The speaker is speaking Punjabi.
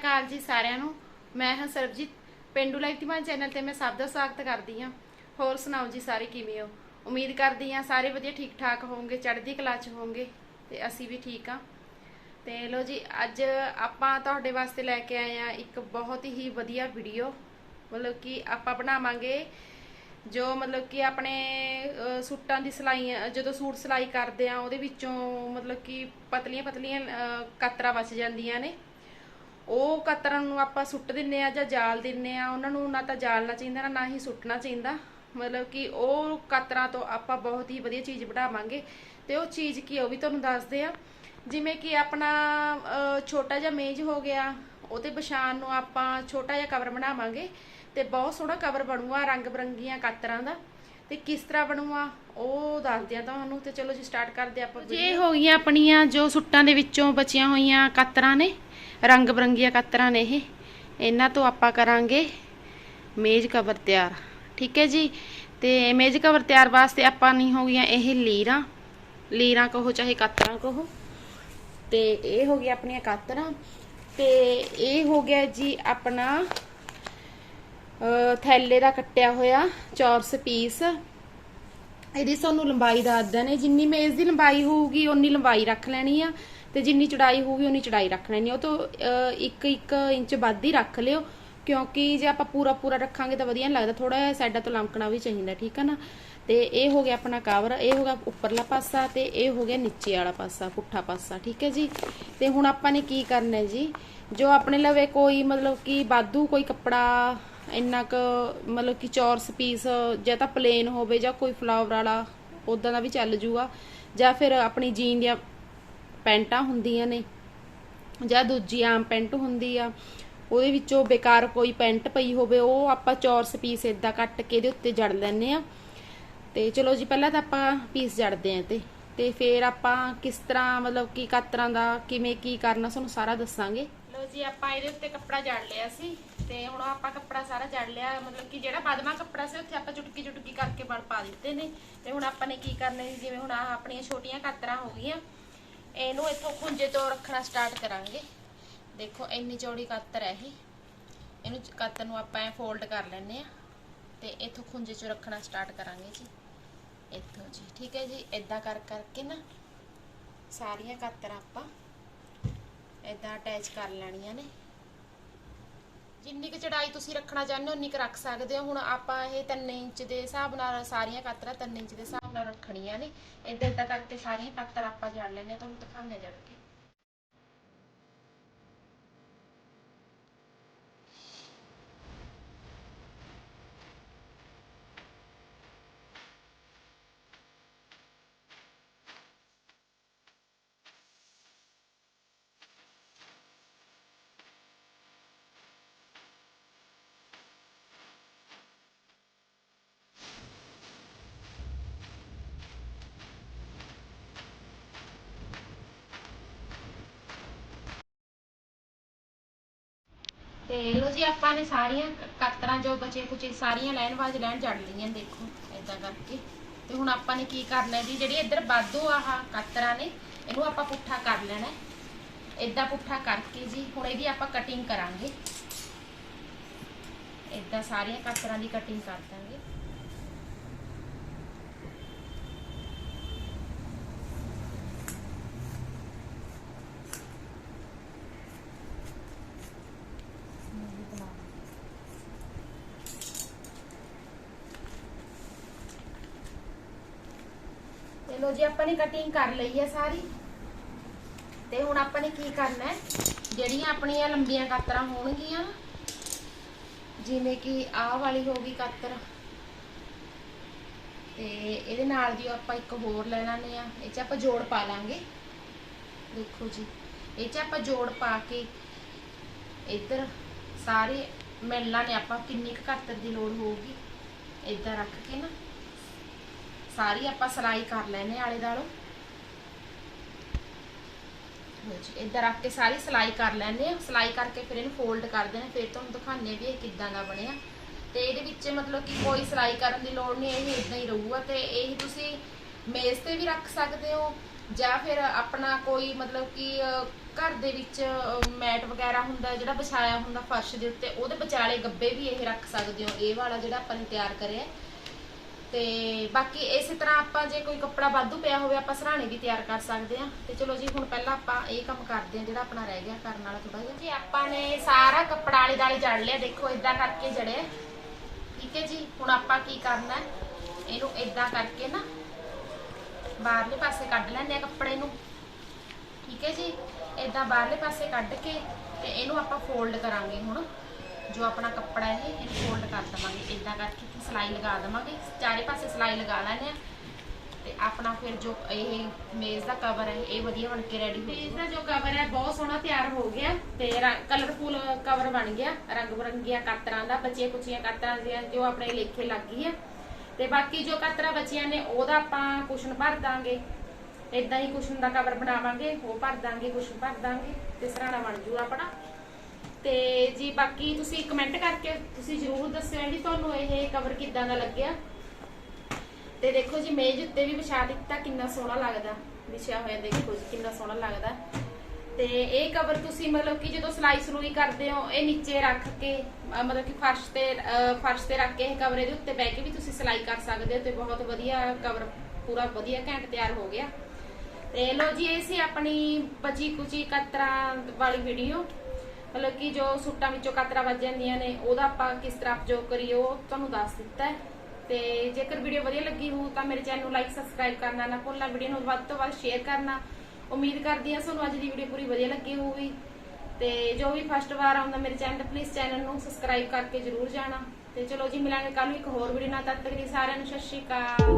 ਅਕਾਲ ਜੀ ਸਾਰਿਆਂ ਨੂੰ। ਮੈਂ ਹਾਂ ਸਰਬਜੀਤ। ਪਿੰਡੂ ਲਾਈਵ ਚੈਨਲ ਤੇ ਮੈਂ ਸਭ ਦਾ ਸਵਾਗਤ ਕਰਦੀ ਹਾਂ। ਹੋਰ ਸੁਣਾਓ ਜੀ ਸਾਰੇ ਕਿਵੇਂ ਹੋ? ਉਮੀਦ ਕਰਦੀ ਹਾਂ ਸਾਰੇ ਵਧੀਆ ਠੀਕ ਠਾਕ ਹੋਵੋਗੇ, ਚੜ੍ਹਦੀ ਕਲਾ 'ਚ ਹੋਵੋਗੇ ਤੇ ਅਸੀਂ ਵੀ ਠੀਕ ਆ ਤੇ ਲੋ ਜੀ, ਅੱਜ ਆਪਾਂ ਤੁਹਾਡੇ ਵਾਸਤੇ ਲੈ ਕੇ ਆਏ ਆ ਇੱਕ ਬਹੁਤ ਹੀ ਵਧੀਆ ਵੀਡੀਓ। ਮਤਲਬ ਕਿ ਆਪਾਂ ਬਣਾਵਾਂਗੇ ਜੋ ਮਤਲਬ ਕਿ ਆਪਣੇ ਸੂਟਾਂ ਦੀ ਸਿਲਾਈ, ਜਦੋਂ ਸੂਟ ਸਿਲਾਈ ਕਰਦੇ ਆ ਉਹਦੇ ਵਿੱਚੋਂ ਮਤਲਬ ਕਿ ਪਤਲੀਆਂ ਪਤਲੀਆਂ ਕਤਰਾ ਬਚ ਜਾਂਦੀਆਂ ਨੇ। ਉਹ ਕਤਰਾਂ ਨੂੰ ਆਪਾਂ ਸੁੱਟ ਦਿੰਨੇ ਆ ਜਾਂ ਜਾਲ ਦਿੰਨੇ ਆ, ਉਹਨਾਂ ਨੂੰ ਨਾ ਤਾਂ ਜਾਲਣਾ ਚਾਹੀਦਾ, ਨਾ ਹੀ ਸੁੱਟਣਾ ਚਾਹੀਦਾ। ਮਤਲਬ ਕਿ ਉਹ ਕਤਰਾਂ ਤੋਂ ਆਪਾਂ ਬਹੁਤ ਹੀ ਵਧੀਆ ਚੀਜ਼ ਬਣਾਵਾਂਗੇ। ਤੇ ਉਹ ਚੀਜ਼ ਕੀ ਉਹ ਵੀ ਤੁਹਾਨੂੰ ਦੱਸਦੇ ਆ। ਜਿਵੇਂ ਕਿ ਆਪਣਾ ਛੋਟਾ ਜਿਹਾ ਮੇਜ਼ ਹੋ ਗਿਆ ਉਹਤੇ ਵਿਛਾਣ ਨੂੰ ਆਪਾਂ ਛੋਟਾ ਜਿਹਾ ਕਵਰ ਬਣਾਵਾਂਗੇ। ਤੇ ਬਹੁਤ ਸੋਹਣਾ ਕਵਰ ਬਣੂਗਾ ਰੰਗ ਬਰੰਗੀਆਂ ਕਾਤਰਾਂ ਦਾ। ਤੇ ਕਿਸ ਤਰ੍ਹਾਂ ਬਣੂਗਾ ਉਹ ਦੱਸਦੇ ਆ ਤੁਹਾਨੂੰ ਤੇ ਚਲੋ ਜੀ ਸਟਾਰਟ ਕਰਦੇ ਆਪਾਂ ਇਹ ਹੋ ਗਈਆਂ ਆਪਣੀਆਂ ਜੋ ਸੁੱਟਾਂ ਦੇ ਵਿੱਚੋਂ ਬਚੀਆਂ ਹੋਈਆਂ ਕਾਤਰਾਂ ਨੇ, ਰੰਗ ਬਰੰਗੀਆਂ ਕਾਤਰਾਂ ਨੇ ਇਹ, ਇਹਨਾਂ ਤੋਂ ਆਪਾਂ ਕਰਾਂਗੇ ਮੇਜ਼ ਕਵਰ ਤਿਆਰ। ਠੀਕ ਹੈ ਜੀ? ਤੇ ਮੇਜ਼ ਕਵਰ ਤਿਆਰ ਵਾਸਤੇ ਆਪਾਂ ਨਹੀਂ ਹੋ ਗਈਆਂ ਇਹ ਲੀਰਾਂ ਲੀਰਾਂ ਕਹੋ ਚਾਹੇ ਕਾਤਰਾਂ ਕਹੋ। ਤੇ ਇਹ ਹੋ ਗਿਆ ਆਪਣੀਆਂ ਕਾਤਰਾਂ, ਤੇ ਇਹ ਹੋ ਗਿਆ ਜੀ ਆਪਣਾ ਥੈਲੇ ਦਾ ਕੱਟਿਆ ਹੋਇਆ ਚੌਰਸ ਪੀਸ। ਇਹਦੀ ਸਾਨੂੰ ਲੰਬਾਈ ਦੱਸਦੇ ਨੇ ਜਿੰਨੀ ਮੇਜ਼ ਦੀ ਲੰਬਾਈ ਹੋਊਗੀ, ਓਨੀ ਲੰਬਾਈ ਰੱਖ ਲੈਣੀ ਆ। ਤੇ ਜਿੰਨੀ ਚੜਾਈ ਹੋਊਗੀ, ਓਨੀ ਚੜਾਈ ਰੱਖ ਲੈਣੀ ਉਹ ਤੋਂ 1-1 ਇੰਚ ਵੱਧ ਹੀ ਰੱਖ ਲਿਓ। ਕਿਉਂਕਿ ਜੇ ਆਪਾਂ ਪੂਰਾ ਪੂਰਾ ਰੱਖਾਂਗੇ ਤਾਂ ਵਧੀਆ ਨਹੀਂ ਲੱਗਦਾ। ਥੋੜਾ ਜਿਹਾ ਸਾਈਡਾਂ ਤੋਂ ਲਮਕਣਾ ਵੀ ਚਾਹੀਦਾ, ਠੀਕ ਹੈ ਨਾ? ਤੇ ਇਹ ਹੋ ਗਿਆ ਆਪਣਾ ਕਵਰ ਇਹ ਹੋ ਗਿਆ ਉੱਪਰਲਾ ਪਾਸਾ ਤੇ ਇਹ ਹੋ ਗਿਆ ਨੀਚੇ ਵਾਲਾ ਪਾਸਾ, ਪੁੱਠਾ ਪਾਸਾ, ਠੀਕ ਹੈ ਜੀ? ਤੇ ਹੁਣ ਆਪਾਂ ਨੇ ਕੀ ਕਰਨਾ ਹੈ ਜੀ? ਜੋ ਆਪਣੇ ਲਵੇ ਕੋਈ ਮਤਲਬ ਕਿ ਬਾਦੂ ਕੋਈ ਕੱਪੜਾ ਇੰਨਾ ਕੁ ਮਤਲਬ ਕਿ ਚੌਰਸ ਪੀਸ ਜਾਂ ਤਾਂ ਪਲੇਨ ਹੋਵੇ ਜਾਂ ਕੋਈ ਫਲਾਵਰ ਵਾਲਾ ਉਦਾਂ ਦਾ ਵੀ ਚੱਲ ਜੂਗਾ। ਜਾਂ ਫਿਰ ਆਪਣੀ ਜੀਨ ਦੀਆਂ ਪੈਂਟਾਂ ਹੁੰਦੀਆਂ ਨੇ, ਜਾਂ ਦੂਜੀ ਆਮ ਪੈਂਟ ਹੁੰਦੀ ਆ, ਉਹਦੇ ਵਿੱਚੋਂ ਬੇਕਾਰ ਕੋਈ ਪੈਂਟ ਪਈ ਹੋਵੇ, ਉਹ ਆਪਾਂ ਚੌਰਸ ਪੀਸ ਇਦਾਂ ਕੱਟ ਕੇ ਇਹਦੇ ਉੱਤੇ ਜੜ ਲੈਣੇ ਆ। ਤੇ ਚਲੋ ਜੀ, ਪਹਿਲਾਂ ਤਾਂ ਆਪਾਂ ਪੀਸ ਜੜਦੇ ਆ ਤੇ ਤੇ ਫਿਰ ਆਪਾਂ ਕਿਸ ਤਰ੍ਹਾਂ ਮਤਲਬ ਕੀ ਕਾਤਰਾਂ ਦਾ, ਕਿਵੇਂ ਕੀ ਕਰਨਾ, ਤੁਹਾਨੂੰ ਸਾਰਾ ਦੱਸਾਂਗੇ। ਲੋ ਜੀ, ਆਪਾਂ ਇਹਦੇ ਉੱਤੇ ਕੱਪੜਾ ਜੜ ਲਿਆ ਸੀ। ਤੇ ਹੁਣ ਆਪਾਂ ਕੱਪੜਾ ਸਾਰਾ ਜੜ ਲਿਆ, ਮਤਲਬ ਕਿ ਜਿਹੜਾ ਬਦਮਾ ਕੱਪੜਾ ਸੀ ਉੱਥੇ ਆਪਾਂ ਚੁਟਕੀ ਚੁਟਕੀ ਕਰਕੇ ਬਲ ਪਾ ਦਿੱਤੇ ਨੇ। ਤੇ ਹੁਣ ਆਪਾਂ ਨੇ ਕੀ ਕਰਨਾ ਹੈ ਜਿਵੇਂ ਹੁਣ ਆਹ ਆਪਣੀਆਂ ਛੋਟੀਆਂ ਕਾਤਰਾਂ ਹੋ ਗਈਆਂ, ਇਹਨੂੰ ਇੱਥੋਂ ਖੁੰਝੇ ਤੋਂ ਰੱਖਣਾ ਸਟਾਰਟ ਕਰਾਂਗੇ। ਦੇਖੋ, ਇੰਨੀ ਚੌੜੀ ਕਾਤਰ ਹੈ ਇਹ। ਇਹਨੂੰ ਕਾਤਰ ਨੂੰ ਆਪਾਂ ਐ ਫੋਲਡ ਕਰ ਲੈਨੇ ਆ ਤੇ ਇੱਥੋਂ ਖੁੰਝੇ ਚੋਂ ਰੱਖਣਾ ਸਟਾਰਟ ਕਰਾਂਗੇ ਜੀ। ਇੱਥੋਂ ਜੀ, ਠੀਕ ਹੈ ਜੀ? ਇਦਾਂ ਕਰ ਕਰਕੇ ਨਾ ਸਾਰੀਆਂ ਕਾਤਰਾਂ ਆਪਾਂ ਇਦਾਂ ਅਟੈਚ ਕਰ ਲੈਣੀਆਂ ਨੇ। ਜਿੰਨੀ ਕੁ ਚੜਾਈ ਤੁਸੀਂ ਰੱਖਣਾ ਚਾਹੁੰਦੇ ਹੋ, ਉਨੀ ਕੁ ਰੱਖ ਸਕਦੇ ਹੋ। ਹੁਣ ਆਪਾਂ ਇਹ 3 ਇੰਚ ਦੇ ਹਿਸਾਬ ਨਾਲ ਸਾਰੀਆਂ ਕਾਤਰਾਂ 3 ਇੰਚ ਦੇ ਹਿਸਾਬ ਨਾਲ ਰੱਖਣੀਆਂ ਨੇ। ਇਦਾਂ ਇਦਾਂ ਕਰਕੇ ਸਾਰੀਆਂ ਕਾਤਰ ਆਪਾਂ ਜੜ ਲੈਣੇ ਤੁਹਾਨੂੰ ਦਿਖਾਉਂਦੇ ਜੜ ਕੇ ਜੀ, ਆਪਾਂ ਨੇ ਸਾਰੀਆਂ ਕਾਤਰਾਂ ਜੋ ਬਚੇ ਕੁਚੇ ਸਾਰੀਆਂ ਲਾਈਨ ਵਾਜ ਲਾਈਨ ਜੜ ਲਈਆਂ ਦੇਖੋ ਇਦਾਂ ਕਰਕੇ। ਤੇ ਹੁਣ ਆਪਾਂ ਨੇ ਕੀ ਕਰਨਾ ਜੀ, ਜਿਹੜੀ ਇੱਧਰ ਬਾਦੂ ਆਹ ਕਾਤਰਾਂ ਨੇ, ਇਹਨੂੰ ਆਪਾਂ ਪੁੱਠਾ ਕਰ ਲੈਣਾ ਹੈ। ਇਦਾਂ ਪੁੱਠਾ ਕਰਕੇ ਜੀ, ਹੁਣ ਇਹਦੀ ਆਪਾਂ ਕਟਿੰਗ ਕਰਾਂਗੇ। ਇਦਾਂ ਸਾਰੀਆਂ ਕਾਤਰਾਂ ਦੀ ਕਟਿੰਗ ਕਰ ਦਾਂਗੇ। ਤੇ ਲੋ ਜੀ, ਆਪਾਂ ਨੇ ਕਟਿੰਗ ਕਰ ਲਈ ਹੈ ਸਾਰੀ। ਤੇ ਹੁਣ ਆਪਾਂ ਨੇ ਕੀ ਕਰਨਾ ਹੈ? ਜਿਹੜੀਆਂ ਆਪਣੀਆਂ ਲੰਬੀਆਂ ਕਾਤਰਾਂ ਹੋਣਗੀਆਂ ਜਿਵੇਂ ਕਿ ਆਹ ਵਾਲੀ ਹੋ ਗਈ ਕਾਤਰ। ਤੇ ਇਹਦੇ ਨਾਲ ਦੀ ਆਪਾਂ ਇੱਕ ਹੋਰ ਲੈ ਲੈਣੇ ਆ, ਇਹ 'ਚ ਆਪਾਂ ਜੋੜ ਪਾ ਲਾਂਗੇ। ਦੇਖੋ ਜੀ, ਇਹ 'ਚ ਆਪਾਂ ਜੋੜ ਪਾ ਕੇ ਇੱਧਰ ਸਾਰੇ ਮਿਲਣਾ ਨੇ ਆਪਾਂ, ਕਿੰਨੀ ਕੁ ਕਾਤਰ ਦੀ ਲੋੜ ਹੋਊਗੀ। ਇਦਾਂ ਰੱਖ ਕੇ ਨਾ। ਸਾਰੀ ਆਪਾਂ ਸਲਾਈ ਕਰ ਲੈਨੇ ਆਲੇ ਦਾਲੋਂ। ਲਓ ਰੱਖ ਕੇ ਸਾਰੀ ਸਲਾਈ ਕਰ ਲੈਨੇ ਆ। ਸਲਾਈ ਕਰਕੇ ਫਿਰ ਇਹਨੂੰ ਫੋਲਡ ਕਰ ਦੇਣਾ। ਫਿਰ ਤੁਹਾਨੂੰ ਦਿਖਾਣੇ ਵੀ ਇਹ ਕਿੱਦਾਂ ਦਾ ਬਣਿਆ। ਤੇ ਇਹਦੇ ਵਿੱਚ ਮਤਲਬ ਕਿ ਕੋਈ ਸਲਾਈ ਕਰਨ ਦੀ ਲੋੜ ਨਹੀਂ, ਇਹ ਇਦਾਂ ਹੀ ਰਹੂਗਾ। ਤੇ ਇਹ ਤੁਸੀਂ ਮੇਜ਼ ਤੇ ਵੀ ਰੱਖ ਸਕਦੇ ਹੋ, ਜਾਂ ਫਿਰ ਆਪਣਾ ਕੋਈ ਮਤਲਬ ਕਿ ਘਰ ਦੇ ਵਿੱਚ ਮੈਟ ਵਗੈਰਾ ਹੁੰਦਾ, ਜਿਹੜਾ ਵਿਛਾਇਆ ਹੁੰਦਾ ਫਰਸ਼ ਦੇ ਉੱਤੇ, ਉਹਦੇ ਵਿਚਾਲੇ ਗੱਬੇ ਵੀ ਇਹ ਰੱਖ ਸਕਦੇ ਹੋ। ਇਹ ਵਾਲਾ ਜਿਹੜਾ ਆਪਾਂ ਨੇ ਤਿਆਰ ਕਰਿਆ। ਤੇ ਬਾਕੀ ਇਸੇ ਤਰ੍ਹਾਂ ਆਪਾਂ ਜੇ ਕੋਈ ਕੱਪੜਾ ਵਾਧੂ ਪਿਆ ਹੋਵੇ, ਆਪਾਂ ਸਰਾਣੇ ਵੀ ਤਿਆਰ ਕਰ ਸਕਦੇ ਆ ਤੇ ਚਲੋ ਜੀ, ਹੁਣ ਪਹਿਲਾਂ ਆਪਾਂ ਇਹ ਕੰਮ ਕਰਦੇ ਆ ਜਿਹੜਾ ਆਪਣਾ ਰਹਿ ਗਿਆ, ਕਰਨ ਵਾਲਾ ਥੋੜਾ ਜਿਹਾ। ਜੀ, ਆਪਾਂ ਨੇ ਸਾਰਾ ਕੱਪੜਾ ਆਲੇ ਦਾਲੇ ਜੜ ਲਿਆ। ਦੇਖੋ ਇਦਾਂ ਕਰਕੇ ਜੜਿਆ ਠੀਕ ਹੈ ਜੀ, ਹੁਣ ਆਪਾਂ ਕੀ ਕਰਨਾ ਇਹਨੂੰ ਇਦਾਂ ਕਰਕੇ ਨਾ ਬਾਹਰਲੇ ਪਾਸੇ ਕੱਢ ਲੈਂਦੇ ਆ ਕੱਪੜੇ ਨੂੰ। ਠੀਕ ਹੈ ਜੀ ਇਦਾਂ ਬਾਹਰਲੇ ਪਾਸੇ ਕੱਢ ਕੇ ਤੇ ਇਹਨੂੰ ਆਪਾਂ ਫੋਲਡ ਕਰਾਂਗੇ ਹੁਣ। ਜੋ ਆਪਣਾ ਕੱਪੜਾ ਹੈ ਇਹਨੂੰ ਫੋਲਡ ਕਰ ਦਵਾਂਗੇ ਇਦਾਂ ਕਰਕੇ ਇੱਥੇ ਸਿਲਾਈ ਲਗਾ ਦਵਾਂਗੇ, ਚਾਰੇ ਪਾਸੇ ਸਿਲਾਈ ਲਗਾ ਲੈਣੇ ਆ ਤੇ ਆਪਣਾ ਫਿਰ ਜੋ ਇਹ ਮੇਜ਼ ਦਾ ਕਵਰ ਹੈ, ਇਹ ਵਧੀਆ ਬਣ ਕੇ ਰੈਡੀ ਹੋ ਮੇਜ਼ ਦਾ ਜੋ ਕਵਰ ਹੈ, ਬਹੁਤ ਸੋਹਣਾ ਤਿਆਰ ਹੋ ਗਿਆ ਤੇ ਕਲਰਫੁਲ ਕਵਰ ਬਣ ਗਿਆ ਰੰਗ ਬਰੰਗੀਆਂ ਕਾਤਰਾਂ ਦਾ ਬੱਚੇ ਕੁਚੀਆਂ ਕਾਤਰਾਂ ਦੀਆਂ, ਜੋ ਆਪਣੇ ਲੇਖੇ ਲੱਗ ਗਈ ਹੈ। ਤੇ ਬਾਕੀ ਜੋ ਕਾਤਰਾਂ ਬੱਚੀਆਂ ਨੇ, ਉਹਦਾ ਆਪਾਂ ਕੁਸ਼ਨ ਭਰ ਦਾਂਗੇ। ਇਦਾਂ ਹੀ ਕੁਸ਼ਨ ਦਾ ਕਵਰ ਬਣਾਵਾਂਗੇ, ਉਹ ਭਰ ਦਾਂਗੇ ਕੁਸ਼ਨ ਭਰ ਦਾਂਗੇ, ਤੇ ਸਰਾਣਾ ਬਣ ਜੂ ਆਪਣਾ। ਤੇ ਜੀ ਬਾਕੀ ਤੁਸੀਂ ਕਮੈਂਟ ਕਰਕੇ ਤੁਸੀਂ ਜਰੂਰ ਦੱਸਿਓ ਜੀ ਤੁਹਾਨੂੰ ਇਹ ਕਵਰ ਕਿੱਦਾਂ ਦਾ ਲੱਗਿਆ। ਤੇ ਦੇਖੋ ਜੀ, ਮੇਜ਼ ਉੱਤੇ ਵੀ ਵਿਛਾ ਦਿੱਤਾ, ਕਿੰਨਾ ਸੋਹਣਾ ਲੱਗਦਾ। ਵਿਛਿਆ ਹੋਇਆ ਦੇਖੋ ਜੀ, ਕਿੰਨਾ ਸੋਹਣਾ ਲੱਗਦਾ। ਤੇ ਇਹ ਕਵਰ ਤੁਸੀਂ ਮਤਲਬ ਕਿ ਜਦੋਂ ਸਲਾਈ ਸਲੂਈ ਕਰਦੇ ਹੋ, ਇਹ ਨੀਚੇ ਰੱਖ ਕੇ ਮਤਲਬ ਕਿ ਫਰਸ਼ ਤੇ ਫਰਸ਼ ਤੇ ਰੱਖ ਕੇ ਇਹ ਕਵਰ ਇਹਦੇ ਉੱਤੇ ਬਹਿ ਕੇ ਵੀ ਤੁਸੀਂ ਸਲਾਈ ਕਰ ਸਕਦੇ ਹੋ ਤੇ ਬਹੁਤ ਵਧੀਆ ਕਵਰ ਪੂਰਾ ਵਧੀਆ ਘੈਂਟ ਤਿਆਰ ਹੋ ਗਿਆ। ਤੇ ਲੋ ਜੀ, ਇਹ ਸੀ ਆਪਣੀ ਬਚੀ ਕੁਚੀ ਕਤਰਾਂ ਵਾਲੀ ਵੀਡੀਓ ਮਤਲਬ ਕਿ ਜੋ ਸੂਟਾਂ ਵਿੱਚੋਂ ਕਤਰਾ ਵੱਜ ਜਾਂਦੀਆਂ ਨੇ, ਉਹਦਾ ਆਪਾਂ ਕਿਸ ਤਰ੍ਹਾਂ ਪ੍ਰਯੋਗ ਕਰੀਏ, ਉਹ ਤੁਹਾਨੂੰ ਦੱਸ ਦਿੱਤਾ ਹੈ। ਤੇ ਜੇਕਰ ਵੀਡੀਓ ਵਧੀਆ ਲੱਗੀ ਹੋ ਤਾਂ ਮੇਰੇ ਚੈਨਲ ਨੂੰ ਲਾਈਕ ਸਬਸਕ੍ਰਾਈਬ ਕਰਨਾ ਨਾ ਭੁੱਲਣਾ ਵੀਡੀਓ ਨੂੰ ਵੱਧ ਤੋਂ ਵੱਧ ਸ਼ੇਅਰ ਕਰਨਾ। ਉਮੀਦ ਕਰਦੀ ਹਾਂ ਤੁਹਾਨੂੰ ਅੱਜ ਦੀ ਵੀਡੀਓ ਪੂਰੀ ਵਧੀਆ ਲੱਗੀ ਹੋਊਗੀ। ਤੇ ਜੋ ਵੀ ਫਸਟ ਵਾਰ ਆਉਂਦਾ ਮੇਰੇ ਚੈਨਲ ਪਲੀਜ਼ ਚੈਨਲ ਨੂੰ ਸਬਸਕ੍ਰਾਈਬ ਕਰਕੇ ਜਰੂਰ ਜਾਣਾ। ਤੇ ਚਲੋ ਜੀ, ਮਿਲਾਂਗੇ ਕੱਲ ਇੱਕ ਹੋਰ ਵੀਡੀਓ ਨਾਲ, ਤਦ ਤੱਕ ਲਈ ਸਾਰਿਆਂ ਨੂੰ ਸਤਿ ਸ਼੍ਰੀ ਅਕਾਲ।